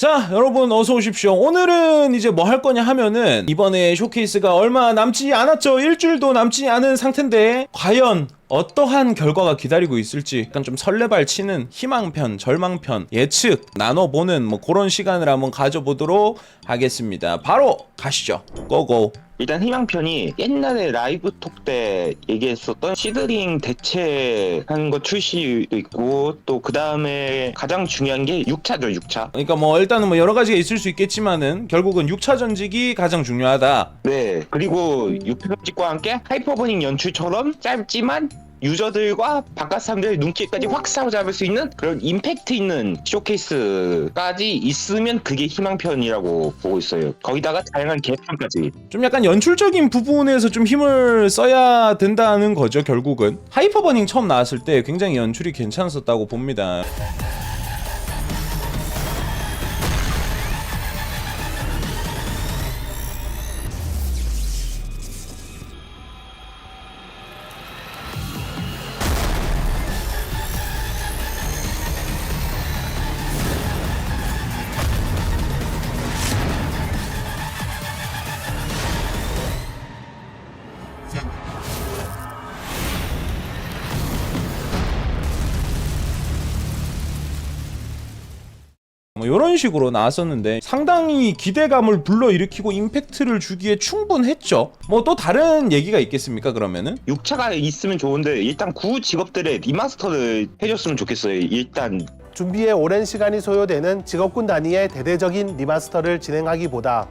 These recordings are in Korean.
자, 여러분 어서 오십시오. 오늘은 이제 뭐 할 거냐 하면은 이번에 쇼케이스가 얼마 남지 않았죠. 일주일도 남지 않은 상태인데 과연 어떠한 결과가 기다리고 있을지 약간 좀 설레발 치는 희망편, 절망편, 예측 나눠보는 뭐 그런 시간을 한번 가져보도록 하겠습니다. 바로 가시죠. 고고. 일단 희망편이 옛날에 라이브 톡 때 얘기했었던 시드링 대체하는 거 출시도 있고 또 그 다음에 가장 중요한 게 6차죠 6차 그러니까 뭐 일단은 뭐 여러 가지가 있을 수 있겠지만은 결국은 6차 전직이 가장 중요하다. 네 그리고 6차 전직과 함께 하이퍼버닝 연출처럼 짧지만 유저들과 바깥 사람들의 눈길까지 확 사로잡을 수 있는 그런 임팩트 있는 쇼케이스까지 있으면 그게 희망편이라고 보고 있어요. 거기다가 다양한 개편까지. 좀 약간 연출적인 부분에서 좀 힘을 써야 된다는 거죠 결국은. 하이퍼버닝 처음 나왔을 때 굉장히 연출이 괜찮았었다고 봅니다 뭐 이런 식으로 나왔었는데 상당히 기대감을 불러일으키고 임팩트를 주기에 충분했죠. 뭐 또 다른 얘기가 있겠습니까 그러면은? 6차가 있으면 좋은데 일단 구 직업들의 리마스터를 해줬으면 좋겠어요. 일단. 준비에 오랜 시간이 소요되는 직업군 단위의 대대적인 리마스터를 진행하기보다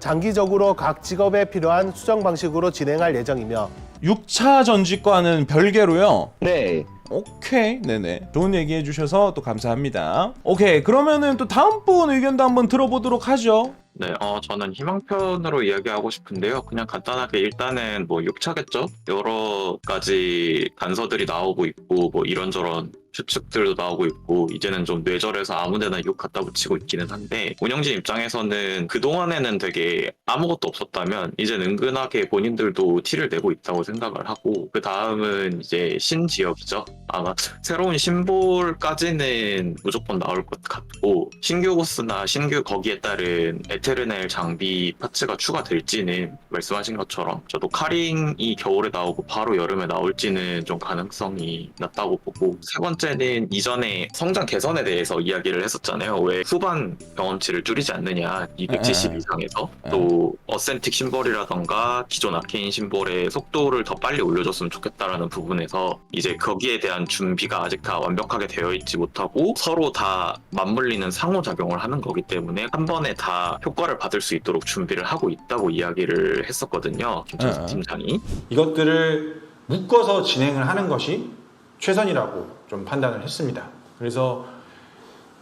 장기적으로 각 직업에 필요한 수정 방식으로 진행할 예정이며 6차 전직과는 별개로요? 네 오케이. 네네. 좋은 얘기 해주셔서 또 감사합니다. 오케이. 그러면은 또 다음 분 의견도 한번 들어보도록 하죠. 네, 어, 저는 희망편으로 이야기하고 싶은데요. 그냥 간단하게 일단은 뭐 6차겠죠? 여러 가지 단서들이 나오고 있고, 뭐 이런저런 추측들도 나오고 있고, 이제는 좀 뇌절해서 아무데나 6 갖다 붙이고 있기는 한데, 운영진 입장에서는 그동안에는 되게 아무것도 없었다면, 이제는 은근하게 본인들도 티를 내고 있다고 생각을 하고, 그 다음은 이제 신지역이죠. 아마 새로운 심볼까지는 무조건 나올 것 같고, 신규 보스나 신규 거기에 따른 에테르넬 장비 파츠가 추가될지는 말씀하신 것처럼 저도 카링이 겨울에 나오고 바로 여름에 나올지는 좀 가능성이 낮다고 보고 세 번째 는 이전에 성장 개선에 대해서 이야기를 했었잖아요. 왜 후반 경험치를 줄이지 않느냐 270 에, 에. 이상에서 에. 또 어센틱 심볼이라던가 기존 아케인 심볼의 속도를 더 빨리 올려줬으면 좋겠다라는 부분에서 이제 거기에 대한 준비가 아직 다 완벽하게 되어 있지 못하고 서로 다 맞물리는 상호작용을 하는 거기 때문에 한 번에 다 효과를 받을 수 있도록 준비를 하고 있다고 이야기를 했었거든요. 에, 에. 김철수 팀장이. 이것들을 묶어서 진행을 하는 것이 최선이라고 좀 판단을 했습니다. 그래서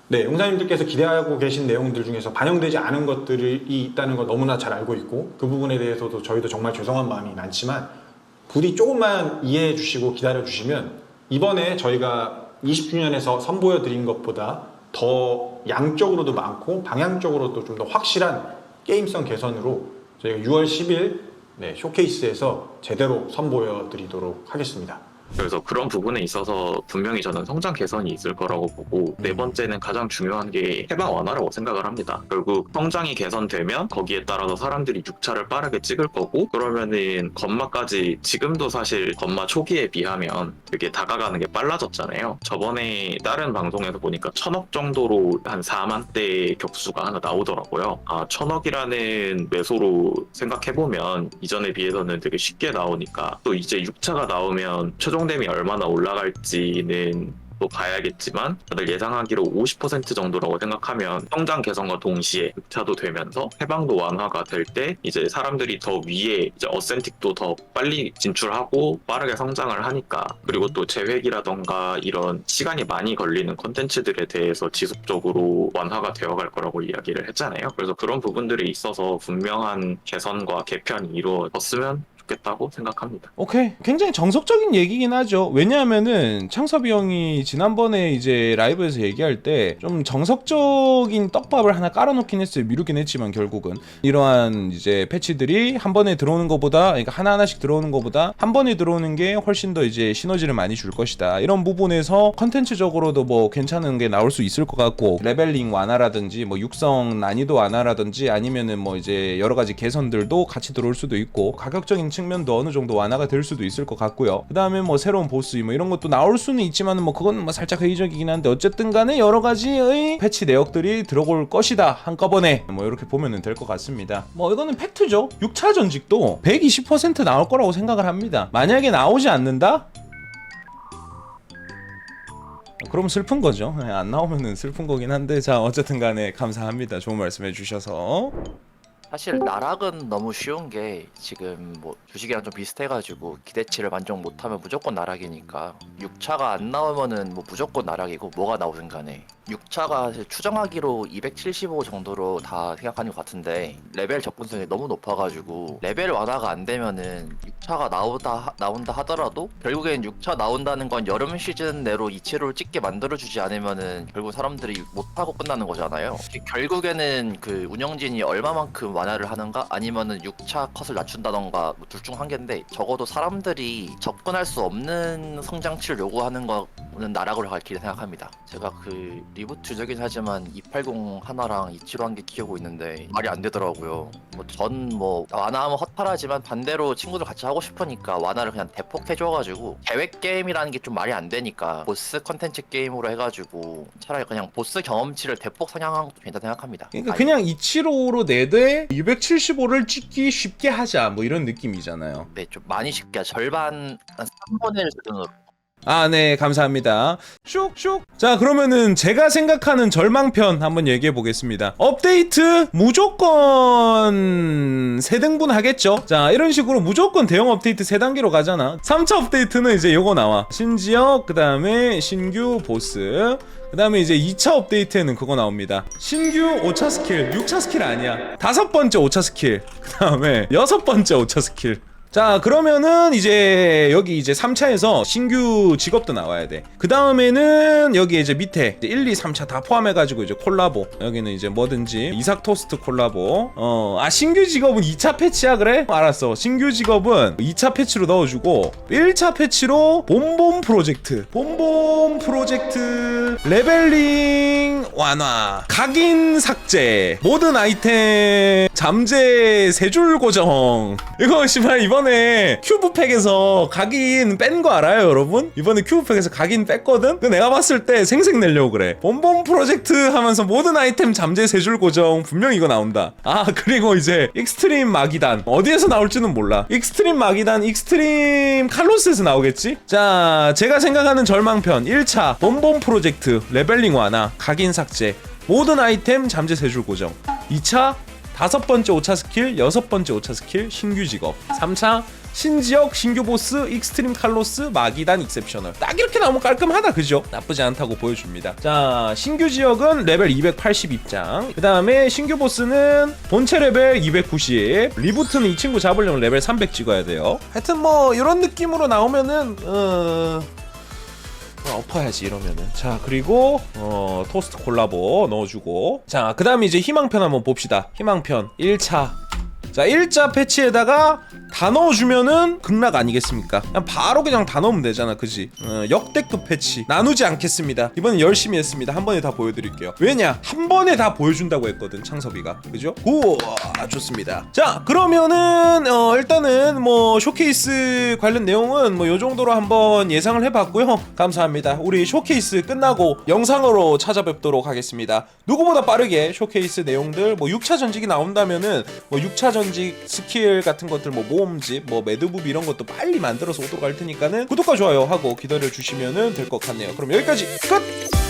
네, 용사님들께서 기대하고 계신 내용들 중에서 반영되지 않은 것들이 있다는 걸 너무나 잘 알고 있고 그 부분에 대해서도 저희도 정말 죄송한 마음이 많지만 부디 조금만 이해해 주시고 기다려 주시면 이번에 저희가 20주년에서 선보여 드린 것보다 더 양적으로도 많고 방향적으로도 좀 더 확실한 게임성 개선으로 저희가 6월 10일 네, 쇼케이스에서 제대로 선보여 드리도록 하겠습니다. 그래서 그런 부분에 있어서 분명히 저는 성장 개선이 있을 거라고 보고 네 번째는 가장 중요한 게 해방 완화라고 생각을 합니다. 결국 성장이 개선되면 거기에 따라서 사람들이 6차를 빠르게 찍을 거고 그러면은 건마까지 지금도 사실 건마 초기에 비하면 되게 다가가는 게 빨라졌잖아요. 저번에 다른 방송에서 보니까 천억 정도로 한 4만대 격수가 하나 나오더라고요. 아 천억이라는 매소로 생각해보면 이전에 비해서는 되게 쉽게 나오니까 또 이제 6차가 나오면 최종 됨이 얼마나 올라갈지는 또 봐야겠지만 다들 예상하기로 50% 정도라고 생각하면 성장 개선과 동시에 6차도 되면서 해방도 완화가 될 때 이제 사람들이 더 위에 이제 어센틱도 더 빨리 진출하고 빠르게 성장을 하니까 그리고 또 재획이라던가 이런 시간이 많이 걸리는 컨텐츠들에 대해서 지속적으로 완화가 되어갈 거라고 이야기를 했잖아요. 그래서 그런 부분들에 있어서 분명한 개선과 개편이 이루어졌으면 좋겠다고 생각합니다. 오케이. 굉장히 정석적인 얘기긴 하죠. 왜냐하면은 창섭이 형이 지난번에 이제 라이브에서 얘기할 때 좀 정석적인 떡밥을 하나 깔아놓긴 했어요. 미루긴 했지만 결국은 이러한 이제 패치들이 한 번에 들어오는 것보다 그러니까 하나 하나씩 들어오는 것보다 한 번에 들어오는 게 훨씬 더 이제 시너지를 많이 줄 것이다. 이런 부분에서 컨텐츠적으로도 뭐 괜찮은 게 나올 수 있을 것 같고 레벨링 완화라든지 뭐 육성 난이도 완화라든지 아니면은 뭐 이제 여러 가지 개선들도 같이 들어올 수도 있고 가격적인 측면도 어느 정도 완화가 될 수도 있을 것 같고요. 그 다음에 뭐 새로운 보스 뭐 이런 것도 나올 수는 있지만은 뭐 그건 뭐 살짝 회의적이긴 한데 어쨌든 간에 여러 가지의 패치 내역들이 들어올 것이다 한꺼번에 뭐 이렇게 보면은 될 것 같습니다. 뭐 이거는 팩트죠. 6차 전직도 120% 나올 거라고 생각을 합니다. 만약에 나오지 않는다? 그럼 슬픈 거죠. 네, 안 나오면은 슬픈 거긴 한데 자 어쨌든 간에 감사합니다. 좋은 말씀 해 주셔서 사실 나락은 너무 쉬운 게 지금 뭐 주식이랑 좀 비슷해가지고 기대치를 만족 못하면 무조건 나락이니까. 6차가 안 나오면은 뭐 무조건 나락이고 뭐가 나오든 간에 6차가 사실 추정하기로 275 정도로 다 생각하는 것 같은데 레벨 접근성이 너무 높아가지고 레벨 완화가 안 되면은 6차가 나오다 하- 나온다 하더라도 결국엔 6차 나온다는 건 여름 시즌 내로 이치로를 찍게 만들어주지 않으면은 결국 사람들이 못하고 끝나는 거잖아요. 결국에는 그 운영진이 얼마만큼 완화를 하는가 아니면은 6차 컷을 낮춘다던가 뭐 둘중 한 개인데 적어도 사람들이 접근할 수 없는 성장치를 요구하는 거는 나락으로 갈 길이 생각합니다. 제가 그 리부트적이긴 하지만 280 하나랑 275 한 개 키우고 있는데 말이 안 되더라고요. 뭐 전 뭐 완화하면 헛팔하지만 반대로 친구들 같이 하고 싶으니까 완화를 그냥 대폭 해줘가지고 계획 게임이라는 게 좀 말이 안 되니까 보스 컨텐츠 게임으로 해가지고 차라리 그냥 보스 경험치를 대폭 상향한 것도 괜찮다 생각합니다. 그러니까 아니, 그냥 275로 내되 275를 찍기 쉽게 하자 뭐 이런 느낌이잖아요. 네, 좀 많이 쉽게 절반 한 3분의 1 수준으로 아, 네, 감사합니다. 슉슉. 자, 그러면은 제가 생각하는 절망편 한번 얘기해 보겠습니다. 업데이트 무조건 세 등분 하겠죠? 자, 이런 식으로 무조건 대형 업데이트 세 단계로 가잖아. 3차 업데이트는 이제 요거 나와. 신지역, 그 다음에 신규 보스. 그 다음에 이제 2차 업데이트에는 그거 나옵니다. 신규 5차 스킬, 6차 스킬 아니야. 다섯 번째 5차 스킬. 그 다음에 여섯 번째 5차 스킬. 자 그러면은 이제 여기 이제 3차에서 신규 직업도 나와야 돼. 그 다음에는 여기 이제 밑에 이제 1, 2, 3차 다 포함해가지고 이제 콜라보. 여기는 이제 뭐든지 이삭 토스트 콜라보. 어, 아 신규 직업은 2차 패치야 그래? 알았어. 신규 직업은 2차 패치로 넣어주고 1차 패치로 봄봄 프로젝트. 봄봄 프로젝트 레벨링 완화. 각인 삭제. 모든 아이템 잠재 세 줄 고정. 이거 씨발 이번 에 큐브팩에서 각인 뺀 거 알아요, 여러분? 이번에 큐브팩에서 각인 뺐거든? 그 내가 봤을 때 생색 내려고 그래. 봄봄 프로젝트 하면서 모든 아이템 잠재 세 줄 고정 분명 이거 나온다. 아 그리고 이제 익스트림 마기단 어디에서 나올지는 몰라. 익스트림 마기단, 익스트림 칼로스에서 나오겠지? 자, 제가 생각하는 절망편 1차 봄봄 프로젝트 레벨링 완화, 각인 삭제, 모든 아이템 잠재 세 줄 고정. 2차 다섯 번째 5차 스킬, 여섯 번째 5차 스킬, 신규 직업. 3차 신지역, 신규 보스, 익스트림 칼로스, 마기단, 익셉셔널. 딱 이렇게 나오면 깔끔하다, 그죠? 나쁘지 않다고 보여줍니다. 자, 신규 지역은 레벨 280 입장. 그 다음에 신규 보스는 본체 레벨 290. 리부트는 이 친구 잡으려면 레벨 300 찍어야 돼요. 하여튼 뭐, 이런 느낌으로 나오면은, 어... 어, 엎어야지 이러면은. 자 그리고 어 토스트 콜라보 넣어주고. 자그 다음에 이제 희망편 한번 봅시다. 희망편. 1차 자 1차 패치에다가 다 넣어주면은 극락 아니겠습니까? 그냥 바로 그냥 다 넣으면 되잖아 그지? 어, 역대급 패치. 나누지 않겠습니다. 이번엔 열심히 했습니다. 한 번에 다 보여드릴게요. 왜냐? 한 번에 다 보여준다고 했거든 창섭이가. 그죠? 우와 좋습니다. 자 그러면은 어 일단은 뭐 쇼케이스 관련 내용은 뭐 요 정도로 한번 예상을 해봤고요. 감사합니다. 우리 쇼케이스 끝나고 영상으로 찾아뵙도록 하겠습니다. 누구보다 빠르게 쇼케이스 내용들 뭐 6차 전직이 나온다면은 뭐 6차 전직 스킬 같은 것들 뭐 모험집 뭐 매드부비 이런 것도 빨리 만들어서 오도록 할 테니까는 구독과 좋아요 하고 기다려 주시면은 될것 같네요. 그럼 여기까지. 끝